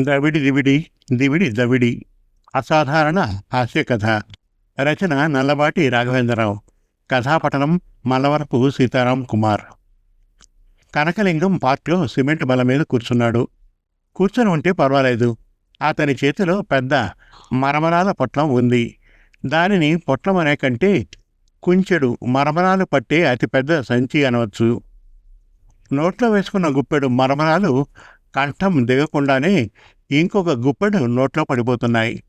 దవిడి దివిడి దివిడి దవిడి అసాధారణ హాస్యకథ రచన నల్లబాటి రాఘవేంద్రరావు. కథాపఠనం మల్లవరపు సీతారాం కుమార్. కనకలింగం పార్క్లో సిమెంట్ బల మీద కూర్చున్నాడు. కూర్చొని ఉంటే పర్వాలేదు. అతని చేతిలో పెద్ద మరమరాల పొట్లం ఉంది. దానిని పొట్లం అనే కంటే కుంచెడు మరమరాలు పట్టే అతిపెద్ద సంచి అనవచ్చు. నోట్లో వేసుకున్న గుప్పెడు మరమరాలు కంఠం దిగకుండానే ఇంకొక గుప్పెడు నోట్లో పడిపోతున్నాయి.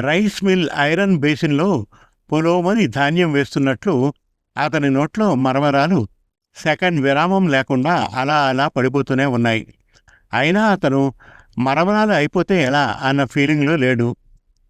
రైస్ మిల్ ఐరన్ బేసిన్లో పొలోమని ధాన్యం వేస్తున్నట్లు అతని నోట్లో మరమరాలు సెకండ్ విరామం లేకుండా అలా అలా పడిపోతూనే ఉన్నాయి. అయినా అతను మరమరాలు అయిపోతే ఎలా అన్న ఫీలింగ్లో లేడు.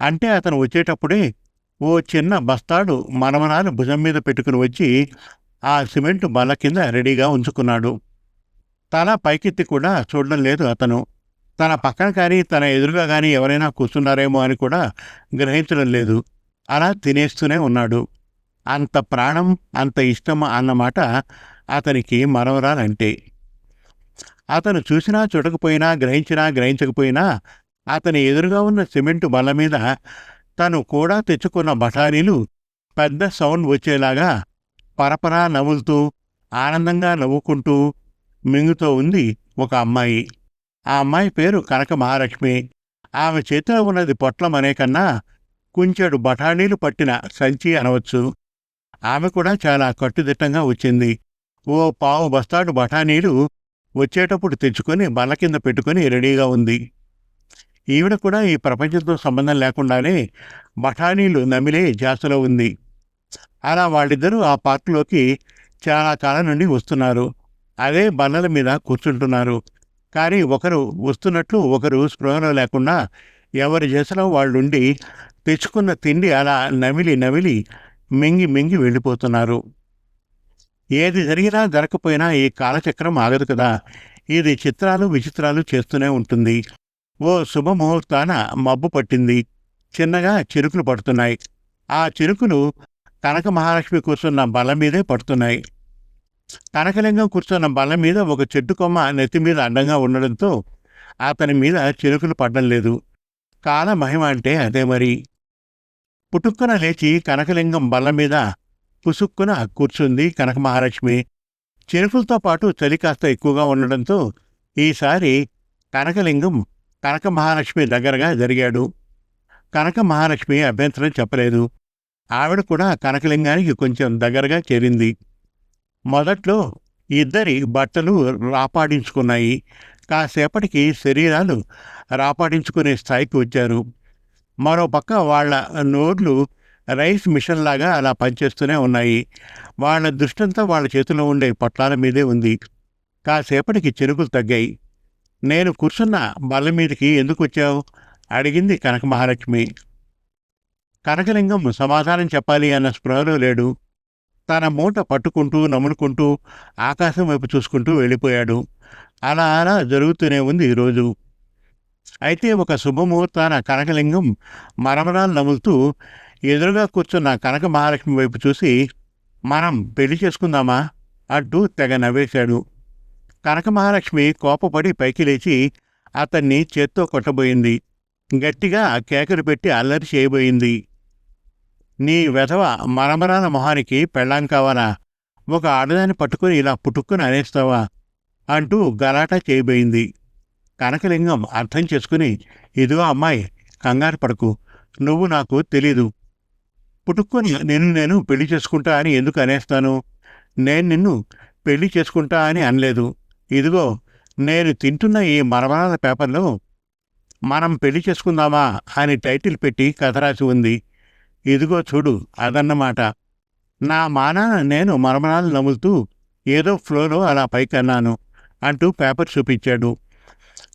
అంటే అతను వచ్చేటప్పుడే ఓ చిన్న బస్తాడు మరమరాలు భుజం మీద పెట్టుకుని వచ్చి ఆ సిమెంట్ బల్ల కింద రెడీగా ఉంచుకున్నాడు. తల పైకెత్తి కూడా చూడడం లేదు. అతను తన పక్కన కానీ తన ఎదురుగా కానీ ఎవరైనా కూర్చున్నారేమో అని కూడా గ్రహించడం లేదు. అలా తినేస్తూనే ఉన్నాడు. అంత ప్రాణం అంత ఇష్టం అన్నమాట అతనికి మరవరాలంటే అతను చూసినా చూడకపోయినా గ్రహించినా గ్రహించకపోయినా అతని ఎదురుగా ఉన్న సిమెంటు బల్ల మీద తను కూడా తెచ్చుకున్న బఠానీలు పెద్ద సౌండ్ వచ్చేలాగా పరపరా నవ్వులుతూ ఆనందంగా నవ్వుకుంటూ మింగుతో ఉంది ఒక అమ్మాయి. ఆ అమ్మాయి పేరు కనక మహాలక్ష్మి. ఆమె చేతిలో ఉన్నది పొట్లం అనే కన్నా కుంచెడు బఠానీలు పట్టిన సంచి అనవచ్చు. ఆమె కూడా చాలా కట్టుదిట్టంగా వచ్చింది. ఓ పావు బస్తాడు బఠానీలు వచ్చేటప్పుడు తెచ్చుకొని బల్ల కింద పెట్టుకొని రెడీగా ఉంది. ఈవిడ కూడా ఈ ప్రపంచంతో సంబంధం లేకుండానే బఠానీలు నమిలే జాసలో ఉంది. అలా వాళ్ళిద్దరూ ఆ పార్కులోకి చాలా కాలం నుండి వస్తున్నారు. అదే బల్లల మీద కూర్చుంటున్నారు. కానీ ఒకరు వస్తున్నట్లు ఒకరు స్పృహలో లేకుండా ఎవరి జసలో వాళ్ళుండి తెచ్చుకున్న తిండి అలా నమిలి నమిలి మింగి మింగి వెళ్ళిపోతున్నారు. ఏది జరిగినా జరగకపోయినా ఈ కాలచక్రం ఆగదు కదా. ఇది చిత్రాలు విచిత్రాలు చేస్తూనే ఉంటుంది. ఓ శుభముహూర్తాన మబ్బు పట్టింది. చిన్నగా చిరుకులు పడుతున్నాయి. ఆ చిరుకులు కనక మహాలక్ష్మి కూర్చున్న బల మీదే పడుతున్నాయి. కనకలింగం కూర్చున్న బల్ల మీద ఒక చెట్టు కొమ్మ నెత్తి మీద అడ్డంగా ఉండడంతో అతని మీద చిరుకులు పడ్డం లేదు. కాల మహిమ అంటే అదే మరి. పుటుక్కున లేచి కనకలింగం బల్ల మీద పుసుక్కున కూర్చుంది కనక మహాలక్ష్మి. చిరుకులతో పాటు చలి కాస్త ఎక్కువగా ఉండడంతో ఈసారి కనకలింగం కనక మహాలక్ష్మి దగ్గరగా జరిగాడు. కనక మహాలక్ష్మి అభ్యంతరం చెప్పలేదు. ఆవిడ కూడా కనకలింగానికి కొంచెం దగ్గరగా చేరింది. మొదట్లో ఇద్దరి బట్టలు రాపాడించుకున్నాయి. కాసేపటికి శరీరాలు రాపాడించుకునే స్థాయికి వచ్చారు. మరోపక్క వాళ్ళ నోర్లు రైస్ మిషన్ లాగా అలా పనిచేస్తూనే ఉన్నాయి. వాళ్ళ దృష్టంతా వాళ్ళ చేతిలో ఉండే పొట్లాల మీదే ఉంది. కాసేపటికి చెరుకులు తగ్గాయి. నేను కూర్చున్న బల్ల మీదకి ఎందుకు వచ్చావు? అడిగింది కనక మహాలక్ష్మి కనకలింగం సమాధానం చెప్పాలి అన్న స్పృహలో లేడు. తన మూట పట్టుకుంటూ నములుకుంటూ ఆకాశం వైపు చూసుకుంటూ వెళ్ళిపోయాడు. అలా అలా జరుగుతూనే ఉంది ఈరోజు అయితే ఒక శుభముహూర్తాన కనకలింగం మరమరాలు నములుతూ ఎదురుగా కూర్చున్న కనక మహాలక్ష్మి వైపు చూసి మనం పెళ్ళి చేసుకుందామా? అంటూ తెగ నవ్వేశాడు. కనక మహాలక్ష్మి కోపపడి పైకి లేచి అతన్ని చేత్తో కొట్టబోయింది. గట్టిగా కేకలు పెట్టి అల్లరి చేయబోయింది. నీ వెధవ మరమరాన మొహానికి పెళ్ళాం కావాలా? ఒక ఆడదాన్ని పట్టుకుని ఇలా పుట్టుక్కుని అనేస్తావా? అంటూ గలాటా చేయబోయింది. కనకలింగం అర్థం చేసుకుని ఇదిగో అమ్మాయి కంగారు పడకు. నువ్వు నాకు తెలీదు. పుట్టుకొని నిన్ను నేను పెళ్ళి చేసుకుంటా అని ఎందుకు అనేస్తాను? నేను నిన్ను పెళ్ళి చేసుకుంటా అని అనలేదు. ఇదిగో నేను తింటున్న ఈ మరమరాల పేపర్లో మనం పెళ్ళి చేసుకుందామా అని టైటిల్ పెట్టి కథ రాసి ఉంది. ఇదిగో చూడు అదన్నమాట. నా మానాన నేను మరమరాలు నములుతూ ఏదో ఫ్లోలో అలా పైకన్నాను అంటూ పేపర్ చూపించాడు.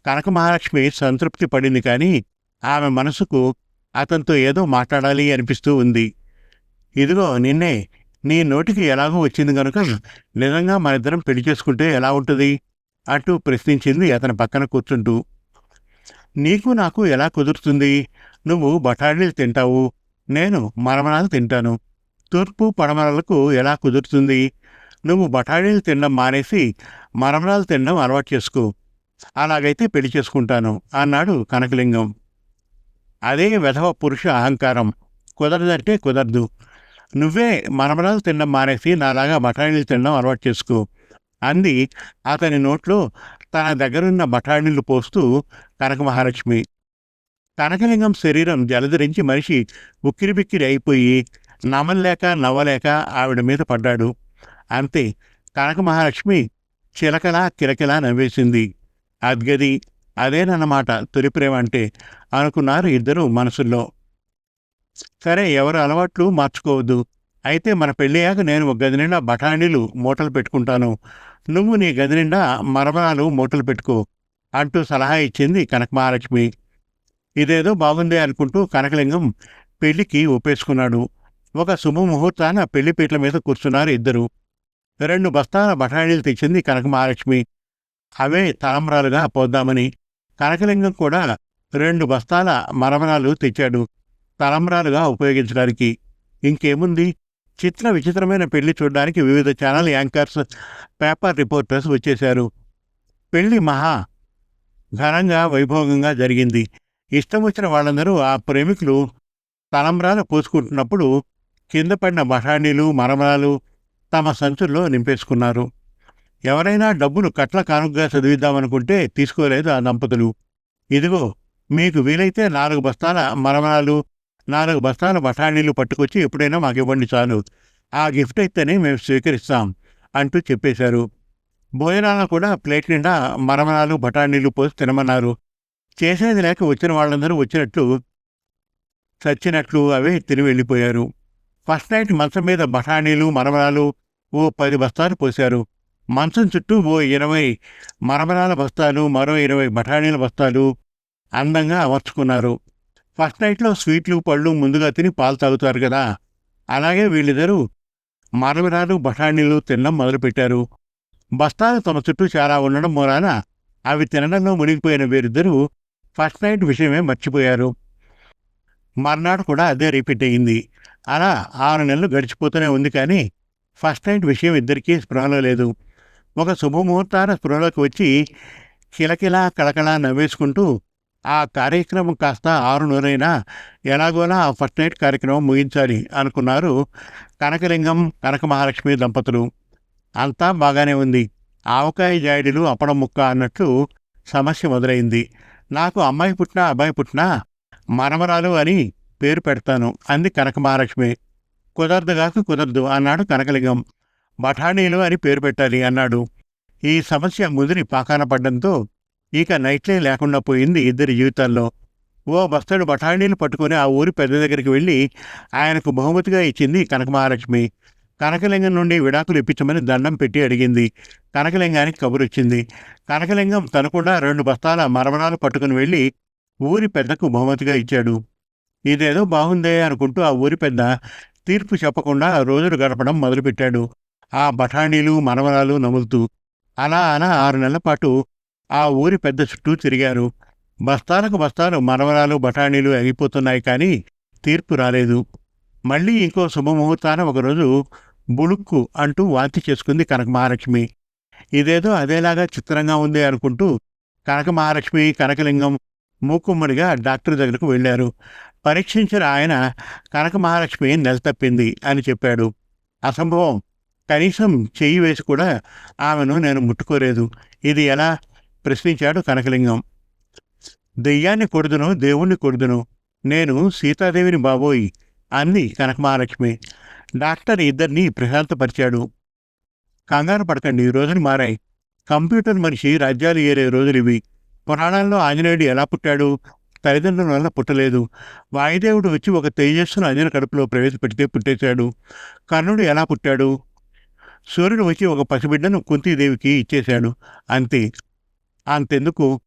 కనక మహాలక్ష్మి సంతృప్తి పడింది కానీ ఆమె మనసుకు అతనితో ఏదో మాట్లాడాలి అనిపిస్తూ ఉంది. ఇదిగో నిన్నే నీ నోటికి ఎలాగో వచ్చింది కనుక నిజంగా మనిద్దరం పెళ్ళి చేసుకుంటే ఎలా ఉంటుంది? అంటూ ప్రశ్నించింది అతని పక్కన కూర్చుంటూ. నీకు నాకు ఎలా కుదురుతుంది? నువ్వు బఠానీలు తింటావు. నేను మరమరాలు తింటాను. తూర్పు పడమరలకు ఎలా కుదురుతుంది? నువ్వు బఠానీలు తినడం మానేసి మరమరాలు తినడం అలవాటు చేసుకో. అలాగైతే పెళ్ళి చేసుకుంటాను అన్నాడు కనకలింగం. అదే వెధవ పురుష అహంకారం. కుదరదంటే కుదరదు. నువ్వే మరమరాలు తినడం మానేసి నాలాగా బఠానీలు తినడం అలవాటు చేసుకో అంది అతని నోట్లో తన దగ్గరున్న బఠానీలు పోస్తూ కనక మహాలక్ష్మి కనకలింగం శరీరం జలధరించి మనిషి ఉక్కిరిబిక్కిరి అయిపోయి నమలేక నవ్వలేక ఆవిడ మీద పడ్డాడు. అంతే కనక మహాలక్ష్మి చిలకలా కిలకిలా నవ్వేసింది. అద్గది అదేనన్నమాట తొలి ప్రేమ అంటే అనుకున్నారు ఇద్దరు మనసుల్లో. సరే ఎవరు అలవాట్లు మార్చుకోవద్దు. అయితే మన పెళ్ళయ్యాక నేను ఒక గది నిండా బఠానీలు మూటలు పెట్టుకుంటాను. నువ్వు నీ గది నిండా మరమరాలు మూటలు పెట్టుకో అంటూ సలహా ఇచ్చింది కనక మహాలక్ష్మి. ఇదేదో బాగుంది అనుకుంటూ కనకలింగం పెళ్ళికి ఒప్పేసుకున్నాడు. ఒక శుభముహూర్తాన పెళ్ళి పీటల మీద కూర్చున్నారు ఇద్దరు. రెండు బస్తాల బఠానీలు తెచ్చింది కనక మహాలక్ష్మి అవే తలంబరాలుగా పోద్దామని. కనకలింగం కూడా రెండు బస్తాల మరమరాలు తెచ్చాడు. తలంబరాలుగా ఉపయోగించడానికి. ఇంకేముంది? చిత్ర విచిత్రమైన పెళ్ళి చూడడానికి వివిధ ఛానల్ యాంకర్స్ పేపర్ రిపోర్టర్స్ వచ్చేశారు. పెళ్ళి మహా ఘనంగా వైభోగంగా జరిగింది. ఇష్టం వచ్చిన వాళ్ళందరూ ఆ ప్రేమికులు తలంబ్రాలు పూసుకుంటున్నప్పుడు కింద పడిన బఠానీలు మరమరాలు తమ సంచుల్లో నింపేసుకున్నారు. ఎవరైనా డబ్బులు కట్ల కానుకగా చదివిద్దామనుకుంటే తీసుకోలేదు ఆ దంపతులు. ఇదిగో మీకు వీలైతే నాలుగు బస్తాల మరమరాలు నాలుగు బస్తాల బఠానీలు పట్టుకొచ్చి ఎప్పుడైనా మాకు ఇవ్వండి చాలు. ఆ గిఫ్ట్ అయితేనే మేము స్వీకరిస్తాం అంటూ చెప్పేశారు. భోజనాలను కూడా ప్లేట్ నిండా మరమరాలు బఠానీలు పోసి తినమన్నారు. చేసేది లేక వచ్చిన వాళ్ళందరూ వచ్చినట్లు చచ్చినట్లు అవే తిని వెళ్ళిపోయారు. ఫస్ట్ నైట్ మంచం మీద బఠానీలు మరమరాలు ఓ పది బస్తాలు పోశారు. మంచం చుట్టూ ఓ ఇరవై మరమరాల బస్తాలు మరో ఇరవై బఠానీల బస్తాలు అందంగా అమర్చుకున్నారు. ఫస్ట్ నైట్లో స్వీట్లు పళ్ళు ముందుగా తిని పాలు తాగుతారు కదా. అలాగే వీళ్ళిద్దరూ మరమరాలు బఠానీలు తినడం మొదలుపెట్టారు. బస్తాలు తమ చుట్టూ చాలా ఉండడం మూలాన అవి తినడంలో మునిగిపోయిన వీరిద్దరూ ఫస్ట్ నైట్ విషయమే మర్చిపోయారు. మర్నాడు కూడా అదే రిపీట్ అయింది. అలా ఆరు నెలలు గడిచిపోతూనే ఉంది కానీ ఫస్ట్ నైట్ విషయం ఇద్దరికీ స్పృహలో లేదు. ఒక శుభముహూర్తాన స్పృహలోకి వచ్చి కిలకిలా కళకళ నవ్వేసుకుంటూ ఆ కార్యక్రమం కాస్త ఆరు ఎలాగోలా ఆ ఫస్ట్ నైట్ కార్యక్రమం ముగించాలి అనుకున్నారు కనకలింగం కనక మహాలక్ష్మి దంపతులు. అంతా బాగానే ఉంది. ఆవకాయ జాయిడీలు అప్పడం ముక్క అన్నట్లు సమస్య మొదలైంది. నాకు అమ్మాయి పుట్టినా అబ్బాయి పుట్టినా మనమరాలు అని పేరు పెడతాను. అంది కనక మహాలక్ష్మి. కుదరదుగాక కుదరదు అన్నాడు కనకలింగం. బఠానీలు అని పేరు పెట్టాలి అన్నాడు. ఈ సమస్య ముదిరి పాకాన పడ్డంతో ఇక నైట్లే లేకుండా పోయింది ఇద్దరి జీవితాల్లో. ఓ బస్తడు బఠానీలు పట్టుకుని ఆ ఊరి పెద్ద దగ్గరికి వెళ్ళి ఆయనకు బహుమతిగా ఇచ్చింది కనక మహాలక్ష్మి. కనకలింగం నుండి విడాకులు ఇప్పించమని దండం పెట్టి అడిగింది. కనకలింగానికి కబురొచ్చింది కనకలింగం తను కూడా రెండు బస్తాల మరమరాలు పట్టుకుని వెళ్ళి ఊరి పెద్దకు బహుమతిగా ఇచ్చాడు. ఇదేదో బాగుందే అనుకుంటూ ఆ ఊరి పెద్ద తీర్పు చెప్పకుండా రోజులు గడపడం మొదలుపెట్టాడు. ఆ బఠానీలు మరమరాలు నములుతూ అలా అలా ఆరు నెలల పాటు ఆ ఊరి పెద్ద చుట్టూ తిరిగారు. బస్తాలకు బస్తాలు మరమరాలు బఠానీలు అయిపోతున్నాయి కానీ తీర్పు రాలేదు. మళ్ళీ ఇంకో శుభముహూర్తాన ఒకరోజు బులుక్కు అంటూ వాంతి చేసుకుంది కనక మహాలక్ష్మి ఇదేదో అదేలాగా చిత్రంగా ఉంది అనుకుంటూ కనక మహాలక్ష్మి కనకలింగం మూకుమ్మడిగా డాక్టర్ దగ్గరకు వెళ్ళారు. పరీక్షించిన ఆయన కనక మహాలక్ష్మి నెల తప్పింది అని చెప్పాడు. అసంభవం. కనీసం చెయ్యి వేసి కూడా ఆమెను నేను ముట్టుకోలేదు. ఇది ఎలా? ప్రశ్నించాడు కనకలింగం. దెయ్యాన్ని కొడుదును దేవుణ్ణి కొడుదును. నేను సీతాదేవిని బాబోయి అంది కనకమహాలక్ష్మి. డాక్టర్ ఇద్దరిని ప్రశాంతపరిచాడు. కంగారు పడకండి ఈ రోజులు మారాయి. కంప్యూటర్ మనిషి రాజ్యాలు ఏరే రోజులు ఇవి. పురాణాల్లో ఆంజనేయుడు ఎలా పుట్టాడు? తల్లిదండ్రుల వల్ల పుట్టలేదు. వాయుదేవుడు వచ్చి ఒక తేజస్సును అంజన కడుపులో ప్రవేశపెడితే పుట్టేశాడు. కర్ణుడు ఎలా పుట్టాడు? సూర్యుడు వచ్చి ఒక పసిబిడ్డను కుంతీదేవికి ఇచ్చేశాడు. అంతే. అంతెందుకు?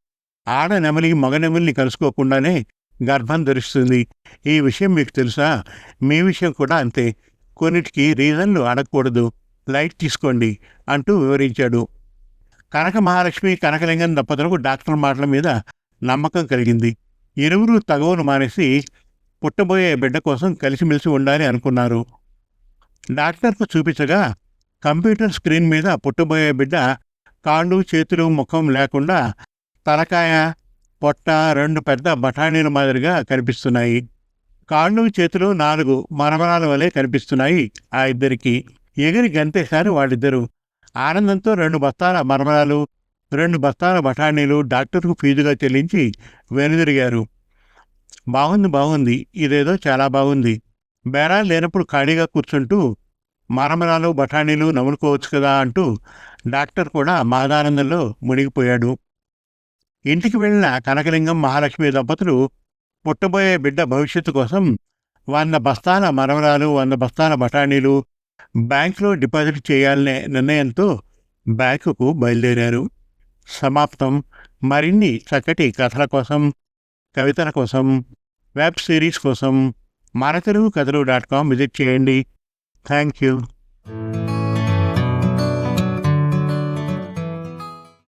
ఆడ నెమలి మగ నెమలిని కలుసుకోకుండానే గర్భం ధరిస్తుంది. ఈ విషయం మీకు తెలుసా? మీ విషయం కూడా అంతే. కొన్నిటికి రీజన్లు అడగకూడదు. లైట్ తీసుకోండి అంటూ వివరించాడు. కనక మహాలక్ష్మి కనకలింగం దంపతులకు డాక్టర్ మాటల మీద నమ్మకం కలిగింది. ఇరువురు తగవును మానేసి పుట్టబోయే బిడ్డ కోసం కలిసిమెలిసి ఉండాలి అనుకున్నారు. డాక్టర్కు చూపించగా కంప్యూటర్ స్క్రీన్ మీద పుట్టబోయే బిడ్డ కాళ్ళు చేతులు ముఖం లేకుండా తలకాయ పొట్ట రెండు పెద్ద బఠానీల మాదిరిగా కనిపిస్తున్నాయి. కాళ్ళు చేతులు నాలుగు మరమరాల వలె కనిపిస్తున్నాయి ఆ ఇద్దరికి. ఎగిరి గంతేశారు వాళ్ళిద్దరూ ఆనందంతో రెండు బస్తాల మరమరాలు రెండు బస్తాల బఠానీలు డాక్టర్కు ఫీజుగా చెల్లించి వెనుదిరిగారు. బాగుంది బాగుంది. ఇదేదో చాలా బాగుంది. బేరాలు లేనప్పుడు ఖాళీగా కూర్చుంటూ మరమరాలు బఠానీలు నములుకోవచ్చు కదా అంటూ డాక్టర్ కూడా మాదానందంలో మునిగిపోయాడు. ఇంటికి వెళ్ళిన కనకలింగం మహాలక్ష్మి దంపతులు పుట్టబోయే బిడ్డ భవిష్యత్తు కోసం వంద బస్తాల మరమరాలు వంద బస్తాల బఠానీలు బ్యాంకులో డిపాజిట్ చేయాలనే నిర్ణయంతో బ్యాంకుకు బయలుదేరారు. సమాప్తం. మరిన్ని చక్కటి కథల కోసం కవితల కోసం వెబ్ సిరీస్ కోసం మన తెలుగు కథలు డాట్ కామ్ విజిట్ చేయండి. Thank you.